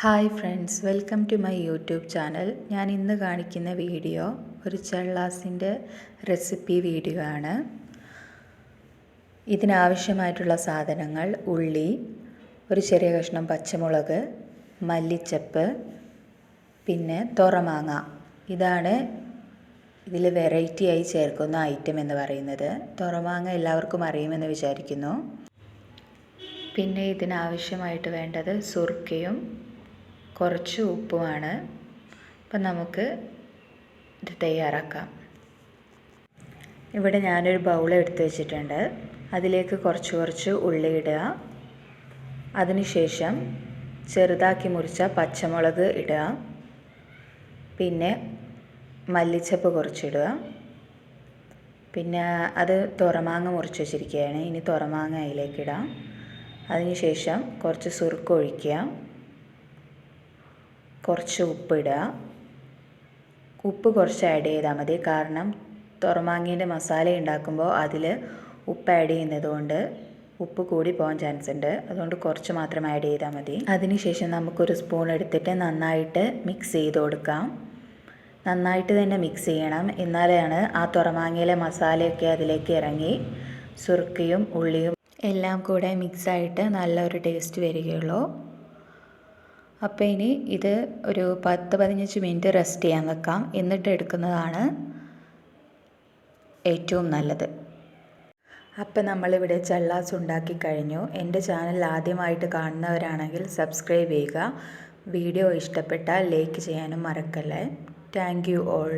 Hi friends welcome to my YouTube channel. ഞാൻ ഇന്ന് കാണിക്കുന്ന വീഡിയോ ഒരു ചള്ളാസിന്റെ റെസിപ്പി വീഡിയോ ആണ്. ഇതിനാവശ്യമായിട്ടുള്ള സാധനങ്ങൾ ഉള്ളി ഒരു ചെറിയ കഷ്ണം പച്ചമുളക് മല്ലിച്ചപ്പ് പിന്നെ തുറമാങ്ങ. ഇതാണ് ഇതിൽ വെറൈറ്റി ആയി ചേർക്കുന്ന ഐറ്റം എന്ന് പറയുന്നത്. തുറമാങ്ങ എല്ലാവർക്കും അറിയുമെന്ന് വിചാരിക്കുന്നു. പിന്നെ ഇതിനാവശ്യമായിട്ട് വേണ്ടത് സുർക്കയും കുറച്ച് ഉപ്പുമാണ് അപ്പം നമുക്ക് ഇത് തയ്യാറാക്കാം. ഇവിടെ ഞാനൊരു ബൗൾ എടുത്ത് വെച്ചിട്ടുണ്ട്. അതിലേക്ക് കുറച്ച് കുറച്ച് ഉള്ളി ഇടുക. അതിനുശേഷം ചെറുതാക്കി മുറിച്ച പച്ചമുളക് ഇടുക. പിന്നെ മല്ലിച്ചപ്പ് കുറച്ചിടുക. പിന്നെ അത് തുറമാങ്ങ മുറിച്ച് വെച്ചിരിക്കുകയാണ്. ഇനി തുറമാങ്ങ അതിലേക്കിടാം അതിനുശേഷം കുറച്ച് സുറുക്ക് ഒഴിക്കുക. കുറച്ച് ഉപ്പിടുക. ഉപ്പ് കുറച്ച് ആഡ് ചെയ്താൽ മതി. കാരണം തുറമാങ്ങേന്റെ മസാല ഉണ്ടാക്കുമ്പോൾ അതിൽ ഉപ്പ് ആഡ് ചെയ്യുന്നത് കൊണ്ട് ഉപ്പ് കൂടി പോകാൻ ചാൻസ് ഉണ്ട്. അതുകൊണ്ട് കുറച്ച് മാത്രം ആഡ് ചെയ്താൽ മതി. അതിനുശേഷം നമുക്കൊരു സ്പൂൺ എടുത്തിട്ട് നന്നായിട്ട് മിക്സ് ചെയ്ത് കൊടുക്കാം. നന്നായിട്ട് തന്നെ മിക്സ് ചെയ്യണം. എന്നാലാണ് ആ തുറമാങ്ങയിലെ മസാലയൊക്കെ അതിലേക്ക് ഇറങ്ങി സുർക്കയും ഉള്ളിയും എല്ലാം കൂടെ മിക്സായിട്ട് നല്ലൊരു ടേസ്റ്റ് വരികയുള്ളൂ. അപ്പോൾ ഇനി ഇത് ഒരു പത്ത് പതിനഞ്ച് മിനിറ്റ് റെസ്റ്റ് ചെയ്യാൻ വെക്കാം. എന്നിട്ട് എടുക്കുന്നതാണ് ഏറ്റവും നല്ലത്. അപ്പം നമ്മളിവിടെ ചള്ളാസ് ഉണ്ടാക്കി കഴിഞ്ഞു. എന്റെ ചാനൽ ആദ്യമായിട്ട് കാണുന്നവരാണെങ്കിൽ സബ്സ്ക്രൈബ് ചെയ്യുക. വീഡിയോ ഇഷ്ടപ്പെട്ടാൽ ലൈക്ക് ചെയ്യാനും മറക്കല്ലേ. Thank you all.